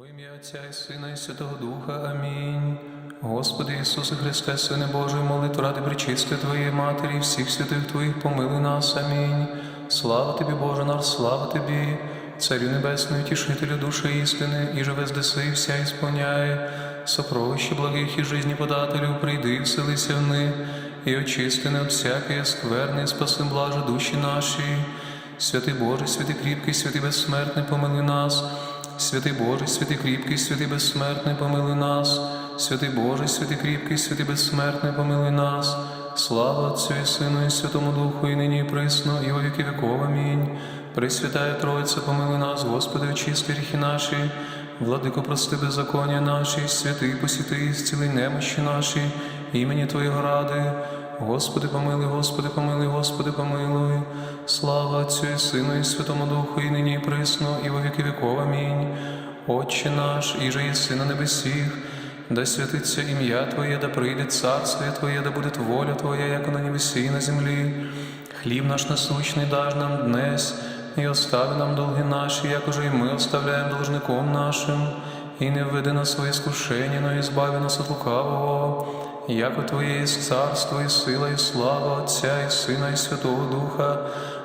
Во ім'я Отця і Сина і Святого Духа. Амінь. Господи Ісусе Христе, Сине Божий, молитву ради причисти Твоєї Матері, всіх святих Твоїх, помилуй нас. Амінь. Слава Тобі, Боже наш, слава Тобі, Царю Небесний, Утішителю душі істини, і живе здеси, і вся ісполняє, сокровище благих і жизні подателю, прийди, і вселися в них, і очисти не от всякої скверни, спаси блаже душі наші. Святий Боже, святий кріпкий, святий безсмертний, помили нас. Святий Боже, святий кріпкий, святий безсмертний, помили нас. Святий Боже, святий кріпкий, святий безсмертний, помили нас. Слава Отцю і Сину, і Святому Духу, і нині, і присно, і во віки віков. Амінь. Пресвятая Троїця, помили нас, Господи, очисти гріхи наші, владико, прости беззаконня наші, святий посіти, зціли немощі наші, імені Твоєго ради. Господи, помилуй, Господи, помилуй, Господи, помилуй. Слава Отцю і Сину, і Святому Духу, і нині, і присно, і во віки віков. Амінь. Отче наш, і же єси на небесіх, да святиться ім'я Твоє, да прийде царствие Твоє, да буде воля Твоя, як на небесі і на землі. Хліб наш насущний даж нам днес, і остави нам долги наші, як уже і ми оставляємо должником нашим, і не введи нас своє скушення, но і нас від лукавого. Яко Твоє є царство, і сила, і слава Отця, і Сина, і Святого Духа,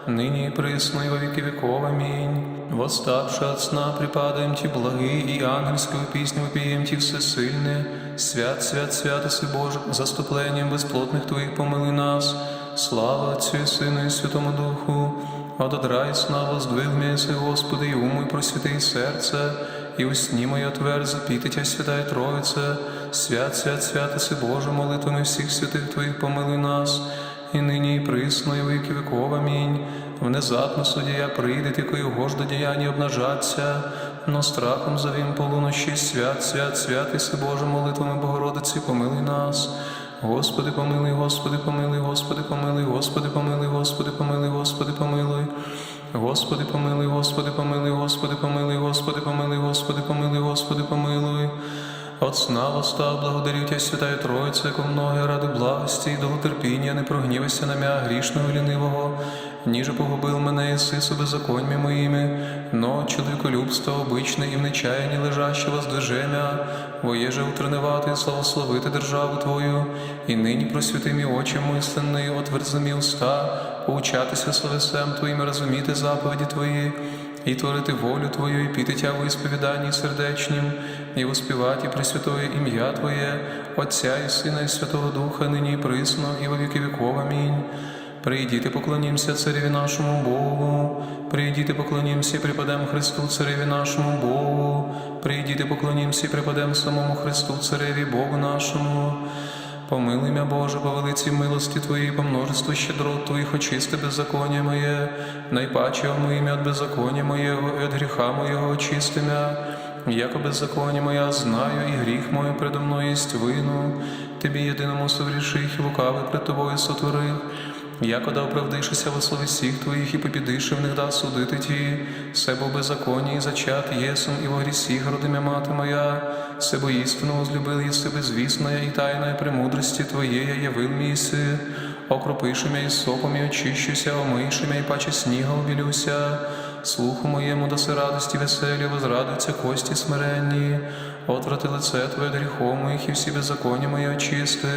нині і присно, і во віки віков. Амінь. Восставши от сна, припадаем Ти благи, и ангельскую песню вопием Ти всесильне. Свят, свят, святость Боже, заступлением безплотных Твоих помилуй нас. Слава Отцю і Сину, і Святому Духу. Ододрай сна, воздвиг м'яси, Господи, і уму, і просвіти і серце, і усні мої отвер, запіти Святая Троїце, свят, свят, святоси Боже, молитвами всіх святих Твоїх помилуй нас, і нині, і присно, і в віки віков. Амінь. Внезапно судія прийде, якою гож до діяння обнажаться, но страхом завім полуночі, свят, свят, свят, Іси Боже, молитвами Богородиці, помилуй нас. Господи, помилуй, Господи, помилуй, Господи, помилуй, Господи, помилуй, Господи, помилуй, Господи, помилуй. Господи, помилуй, Господи, помилуй, Господи, помилуй, Господи, помилуй, Господи, помилуй, Господи, помилуй. От сна восстав, благодарю Тя, Святая Троїця, яко многе ради благості і довготерпіння, не прогнівайся на м'я грішного і лінивого, ніже погубив мене єси себе законьми моїми, но чоловіколюбство обичне і в нечаянні лежаще воздвижемя, воєже утренувати і славословити державу Твою, і нині просвіти мій очі мисленний, отверзи мій уста, поучатися словесем Твоїм, розуміти заповіді Твої, і творити волю Твою, і піти Тя в ісповіданні сердечнім, і воспівати Пресвятое ім'я Твоє, Отця і Сина, і Святого Духа, нині і присно, і во віки віков. Амінь. Прийдіте, поклонімся Цареві нашому Богу, прийдіте, поклонімся, і припадемо Христу, Цареві нашому Богу, прийдіте, поклонімся, і припадемо самому Христу, Цареві Богу нашому. Помилуй мя, Боже, по велиці милості Твоїй, по множеству щедрот Твоїх очисти беззаконня моє, найпаче омий от беззаконня моєго, і от гріха моєго очисти мя. Яко беззаконня моя знаю, і гріх моє предо мною єсть вину, Тобі єдиному совріших і лукавий пред Тобою сотворив. Яко да оправдишися во слові всіх Твоїх і попідиши в них да судити Ті, себо беззаконні і зачат єсум, і во грісі родимя мати моя, себо істину возлюбил єси безвісная і тайна премудрості Твоєї явил міси, окропиши мя і сопом і очищуся, омийши мя і паче сніга обілюся, слуху моєму даси радості веселі, возрадуються кості смиренні, отврати лице Твоє від гріхов моїх і всі беззаконня мої очисти,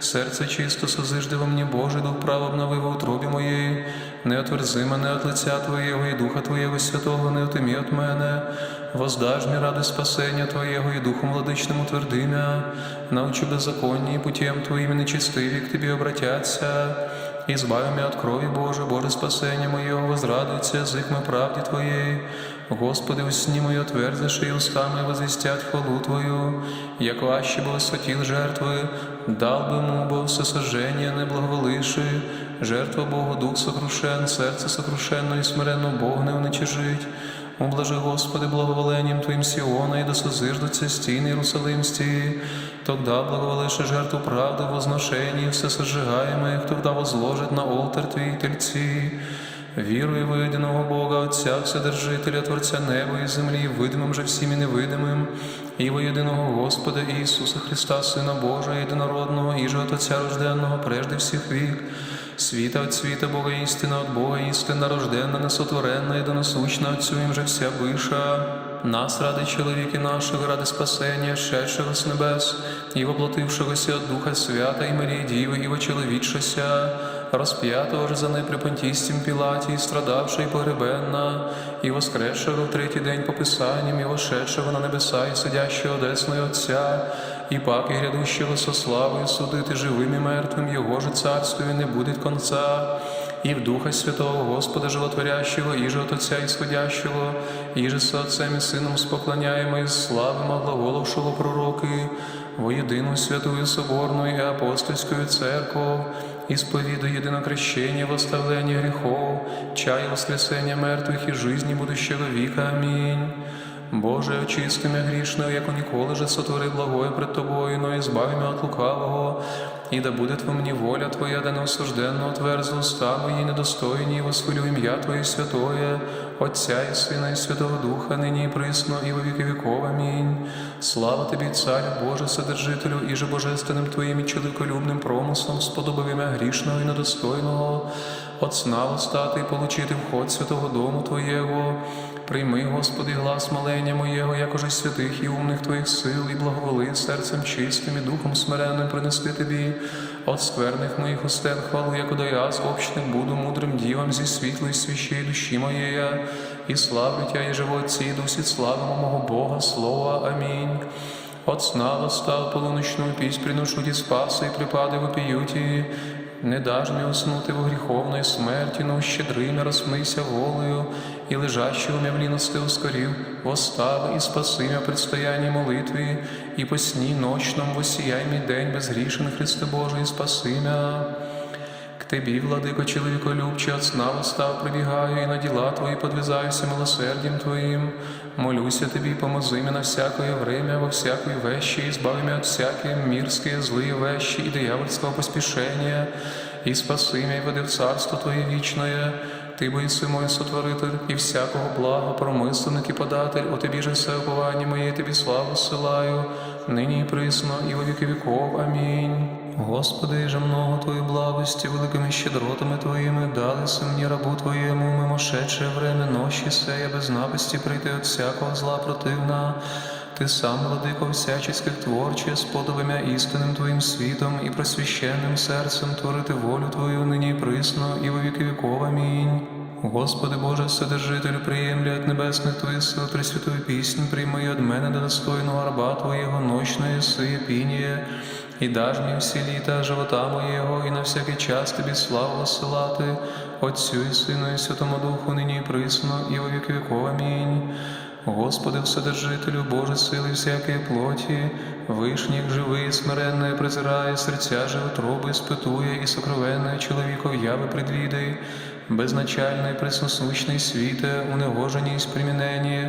серце чисто созижди во мені Божий, дух право обнови в утробі моєї, не отверзи мене от лиця Твоєго і Духа Твоєго Святого, не отимі от мене, воздаж мені ради спасення Твоєго і Духом владичним утвердимя, научу беззаконні і путем Твоїм нечистиві к Тобі обратяться, і збави мя от крові Боже, Боже спасення моєго, возрадується язик мой правді Твоєї. Господи, усні мої отверзиши, і устами возвістять хвалу Твою, як ваще бо схотів жертви, дал би му, бо все сожження не благоволиши, жертва Богу, дух сокрушен, серце сокрушенно і смиренно Бог не уничижить. Ублажи, Господи, благоволенням Твоїм Сіона, і да созиждуться стіни Єрусалимські, тогда благоволиши жертву правди, возношення, все сожигаємо, тогда возложить на олтар Твій тельці. Вірую в єдиного Бога, Отця, Вседержителя, Творця неба і землі, видимим же всім і невидимим, і во єдиного Господа Ісуса Христа, Сина Божого, єдинородного, і же от Отця рожденного, прежде всіх вік, світа от світа, Бога істина, от Бога істина, рожденна, несотворенна, єдиносущна, Отцю їм же вся биша. нас ради чоловіки нашого, ради спасення, шедшого з небес, і воплотившогося Духа Свята і Марії Діви, і вочеловічшося, розп'ятого ж за неї Пілаті, і страдавши і погребенна, і воскресшого в третій день по Писанням, і вошедшого на небеса, і сидящого одесною Отця, і паки грядущого со славою судити живим і мертвим, його же царствою не буде конца. І в Духа Святого Господа Животворящого, і же от Отця Ісходящого, і же со Отцем і Сином споклоняємо і славимо глаголовшого пророки, во єдину святую Соборну і апостольською церкву, і единокрещение, єдинокрещення, восставлення гріхов, чаю воскресення мертвих і жизни будущого віка. Амінь. Боже, очисти мене грішного, як ніколи же сотвори благое пред Тобою, но і збави мене от лукавого, і да буде во мені воля Твоя, да не осужденно отверзу уста мої недостойні, і восхвалю ім'я Твоє святое, Отця і Сина, і Святого Духа, нині і присно, і во віки віков. Амінь. Слава Тобі, Царю Боже, Содержителю, і же божественним Твоїм і чоловіколюбним промислом сподобав ім'я грішного і недостойного, от сна встати і получити вход святого дому Твоєго. Прийми, Господи, глас молення моєго, якоже святих і умних Твоїх сил, і благоволи серцем чистим і духом смиренним принести Тобі, от скверних моїх устен хвалу, якода я зобщник буду мудрим дівам зі світлої свящей душі моєї, і славлю Тя, і живо Отці, і дусі славимо мого Бога, Слова. Амінь. От сна восстав полуночную піснь приношу ті спаси, і припади вопіюті, не даж мені уснути во гріховної смерті, но щедрий не розмийся волею, і лежащого мя в ліности ускорів, восстав і спаси мя предстоянні молитві, і по сні ночном восіяй мій день безгрішен Христе Божий, спаси мя. Тебі, владико, чоловіколюбче, от сна встав, прибігаю, і на діла Твої подвизаюся милосердям Твоїм. Молюся Тобі, помози мене на всякое время, во всякой вещи, и избави меня от всякие мирские злые вещи и дьявольского поспешения, и спаси меня и води в царство Твое вечное. Ти боїси мой сотворитель і всякого блага, промисленник і податель, о тобі же все уповання моє, тобі славу силаю, нині і присно, і во віки віков. Амінь. Господи, же много Твої благості, великими щедротами Твоїми, далися мені рабу Твоєму, мимошедше время ночі сея без напасті прийти от всякого зла противна. Ти сам, владико всяческих творче, сподобимя істинним Твоїм світом і просвященним серцем творити волю Твою нині присно, і во віки віков. Амінь. Господи Боже, Вседержителю, приємлі від небесних Твоїх сил Пресвятую пісню, прийми від мене до достойного раба Твоєго ночної сиє пініє, і даж мені всі літа живота моєго, і на всякий час Тобі славу осилати, Отцю і Сину, і Святому Духу, нині і присно, і во віки віков. Амінь. Господи, Вседержителю, Боже сили всякої плоті, вишніх живий, смиренне презирає, серця же утроби спитує, і сокровенне чоловіков яви предвідай, безначальний пресносущний світе, унегожені і спримінені,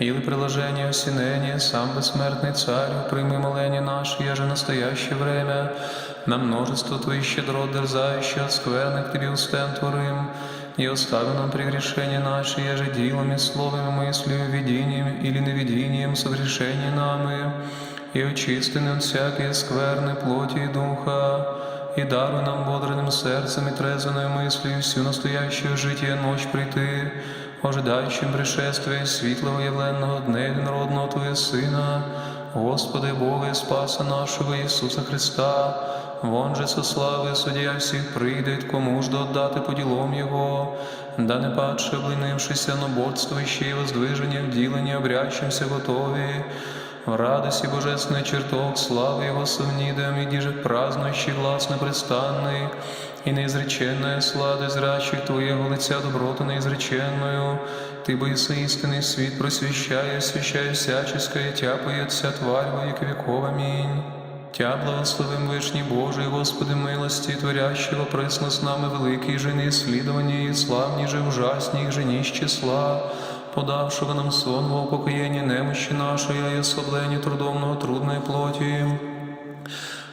или приложение осінення, сам безсмертний царю, прийми молення наше, я же настояще время, на множество Твоих щедрот дерзающих от скверных Тебе устен творим, и остави нам прегрешения наши, я же делами, словами, мыслью, видением или невидением согрешения нами, и очисти от всякие скверны плоти и духа, и даруй нам бодрым сердцем и трезвенной мыслью всю настоящую житие ночь прийти, ожидающим пришествия світлого явленного дня єдинородного Твоего Сына, Господи Бога и Спаса нашего Ісуса Христа, вон же со слави суддя всіх прийде, кому ж додати по ділом Його, да не падше облинившися, но бодствуючи і воздвиження в діленні обрящимся готові, в радості божественный чертог, славы Его совнидем, и диже празднующий глас непрестанный, и неизреченная слада зрячих Твоего лиця доброту неизреченную, Ты боится истинный свет, просвещая, освящая всяческое, тяпает вся тварь во веки веков. Аминь. Тя благословим Вишній Божий, Господи милості, творящего присно з нами великий же неисследование и славні же ужасні же ніж числа, подавшего нам сон во упокоєнні немощі нашої, і ослаблення трудомного трудної плоті.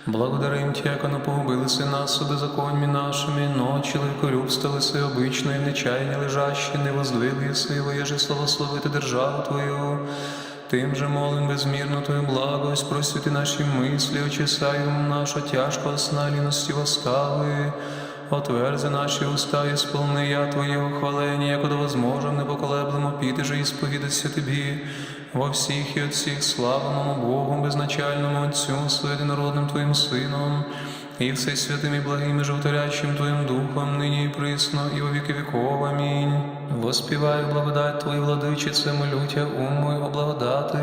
Благодарим Тя, яко напогубилися нас со беззаконьми нашими, но человеколюбствовалися обично и в нечаянні лежащі, не воздвигли силу, еже славословити державу Твою. Тим же молим безмірну Твою благость, просвіти наші мислі, очисай наша тяжкого сна ліності восстави. Отверзи наші уста і сповни я Твоєго хвалення, якодо возможем непоколеблемо піти же і сповідатися Тобі, во всіх і отціх славному Богу, безначальному Отцю, з єдинородним Твоїм Сином, і все святим і благим і животворящим Твоїм Духом, нині і присно, і во віки віков. Амінь. Воспіваю благодать Твою, владичице, молютя, ум мой облагодати,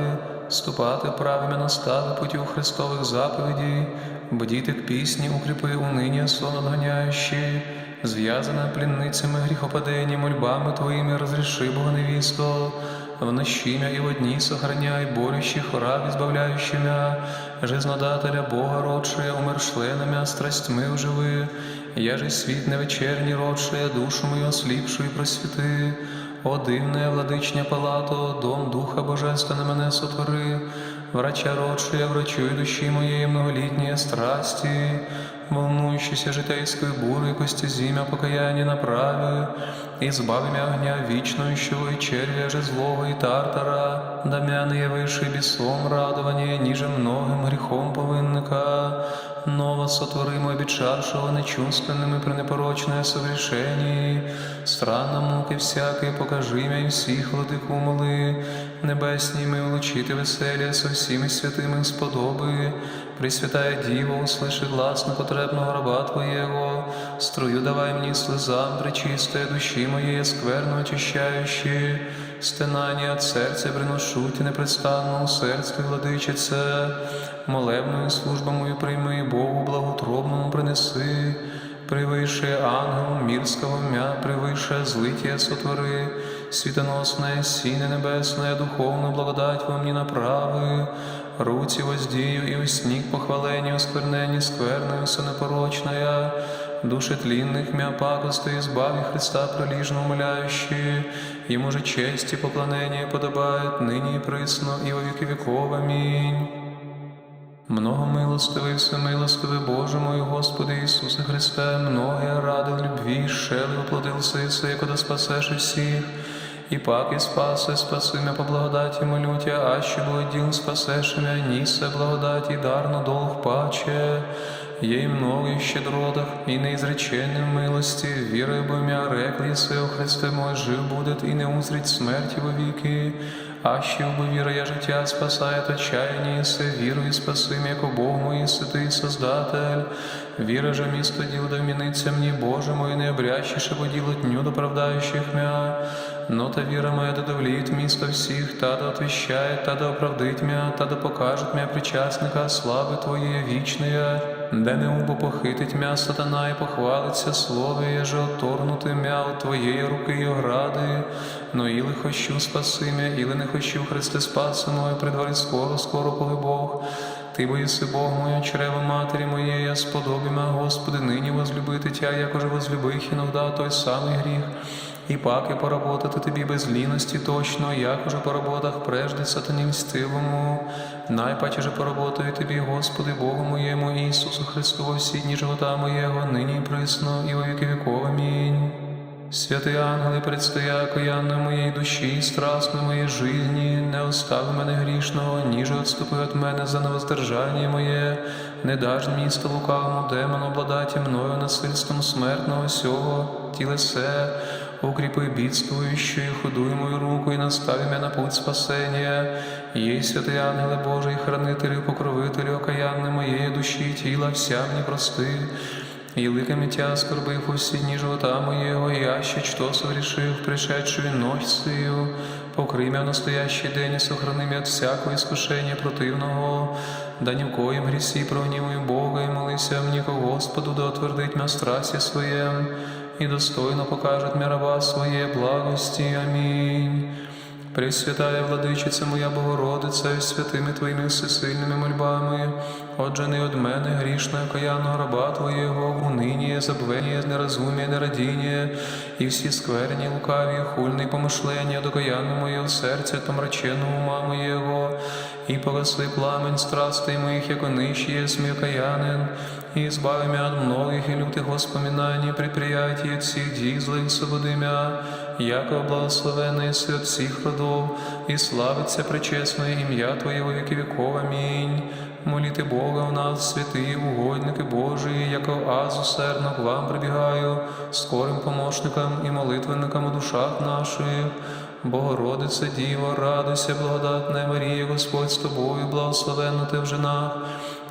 ступати правими настави путів Христових заповідей, бдіти к пісні, укріпи унині сон отганяючи, зв'язана плінницями гріхопадення, мольбами Твоїми розріши, Бога невісто, в мя і в одні сохраняй, борющих раб избавляющий мя, жизнодателя Бога родшая, умершленами, страстьми уживи, я же світ невечерній родшая, душу мою осліпшу просвіти. О дивне владичня палато, дом Духа Божественна мене сотвори, врача родшая, врачуй душі моєї многолітньої страсті, волнующийся житейською бурою кості зім'я покаяння направи, і збави огня вічною, і червя же злого і тартара, да мя не явивши бісом радование, ніже многим гріхом повинника, нова сотворимо обічавшого нечувственними при непорочне согрішенні, странно муки всяке, покажи мя і всіх владику моли, небесні ми улучити веселя со всіми святими сподоби, Пресвятая Діво, услыши гласно потребного раба Твоєго, струю давай мені слезам причистої душі моєї скверно очищаючи, стенання от серця приношу ті непрестанно у серці владичице, молебною службу мою прийми, Богу благотробному принеси, превыше ангелом мирского мя, превыше злития сотвори, світоносне, сіне небесне, духовну благодать во мені направи, руці воздію і у сніг похвалені, осквернені скверною сонепорочная, души тлінних мя пакости, избави Христа проліжно умоляющие, Йому же честь і поклонення подобает нині і присно, і во віки віков. Амінь. Много милостивий, всемилостивий Боже мой, Господи Ісусе Христе, многое ради любві, шели оплодился Иса, якода спасеш всіх, і пак і спасе, спаси мя по благодаті молютя, а ще благоділ спасеш мя, нісе благодаті, дарно долг паче, Ей много і щедротах, і неізреченним милості, вірою бо мя реклісе, о Христе мой, жив будет, і не узрить смерті во віки, а ще віра я життя спасає отчаяние, се вірою спаси яко Бог мой, святий Создатель. Віра же місто діл да мені, Боже мой, не обрящише поділо дню доправдающих мя. Но та віра моя да довліт місто всіх, та да отвіщає, та да оправдить мя, та да покажет мя причасника слави Твоєї вічної, де не убо похитить мя сатана і похвалиться слово, еже оторнути мя Твоєї руки й огради, но іли хочу спаси мя, іли не хочу, Христе спаси мою, при дворі скоро, скоро коли Бог. Ти боїси Бог моя, чрево матері моєї, я сподобі мя, Господи, нині возлюбити Тя, якоже возлюбих іногда той самий гріх. І паки поработати тобі без ліності точно, як уже по роботах прежде сатані мстивому. Найпаче же поработаю тобі, Господи, Богу моєму, Ісусу Христу, во всі дні живота моєго, нині і присно, і во віки віков. Амінь. Святий ангели, предстоя окаянной моєї душі, страстной моєї жизни, не остави мене грішного, ніже отступи від мене за невоздержання моє, не даж місто лукавому демону обладати мною насильством смертного сього, тілесе, укріпи бідствуючою, худуй мою руку і настави мене на путь спасення. Єй, святий ангеле Божий, хранителю, покровителю, окаянне моєї душі, тіла, вся мені прости. І ликами тя скорбив усі дні живота моєго, я ще что согрешив, пришедшую ночь сию, покрий мя в настоящий день і сохрани мя от всякого іскушення противного, да ні в коїм грісі прогнівуй Бога, і молися ко Господу, да отвердить мя страсті своєм, і достойно покажет мя раба своє благості. Амінь. Пресвятая владичиця моя Богородиця, і святими Твоїми всесильними мольбами, отже, не од мене грішного окаянного раба Твоєго, унині, забвення, неразумія, нерадіння, і всі скверні, лукаві, хульні помишлення, до докаяння моєго серця, та мраченого ума моєго, і погаси пламень страстей моїх, яко нищі єсмі окаянин, і збави мя от многих і лютих воспоминаний, предприятий от всіх дій злих свободи мя, яко благословений си от всіх родов, і славиться пречесне ім'я Твоє во віки віков. Амінь. Моліти Бога в нас, святі, угодники Божії, яко аз усердно к вам прибігаю, скорим помощникам і молитвенникам у душах наших. Богородице Діво, радуйся, благодатна Марія, Господь з тобою, благословенна ти в женах,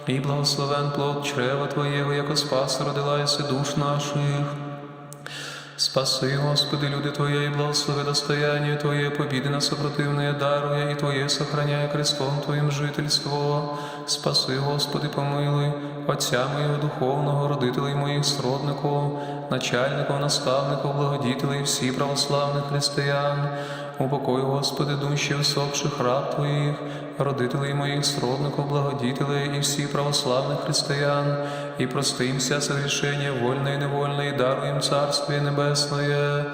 і благословен плод чрева Твоєго, яко спас родила єси душ наших. Спаси, Господи, люди Твоє, і благослови достояние Твоє, побіди на супротивне дарує, і Твоє сохраняє крестом Твоїм жительство. Спаси, Господи, помилуй, Отця моєго духовного, родителей моїх сродників, начальників, наставників, благодітелей, всі православних християн. Упокой, Господи, душі усопших раб Твоїх, родителей моїх сродників, благодітелей і всіх православних християн, і прости їм вся согрешення вольне і невольне, і даруй їм Царствие Небесное.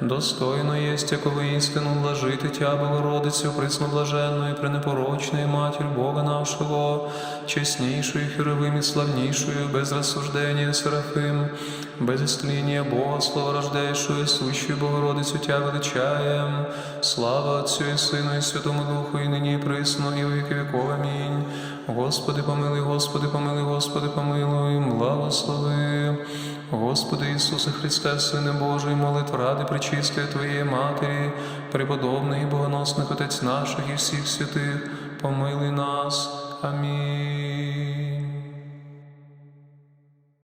Достойно єсть, якого істину блажити Тя, Богородицю, присноблаженною, пренепорочною Матір Бога нашого, чеснішою, херовим і славнішою, без розсуждення Серафим, без істління Бога, слова рождейшою, сущою Богородицю Тя величаєм. Слава Отцю і Сину, і Святому Духу, і нині і присно, у віки віков. Амінь. Господи, помилуй, Господи, помилуй, Господи, помилуй, благослови. Господи Ісусе Христе, Сине Божий, молитв ради причистої Твоєї Матері, преподобний і богоносних Отець наших і всіх святих, помилуй нас. Амінь.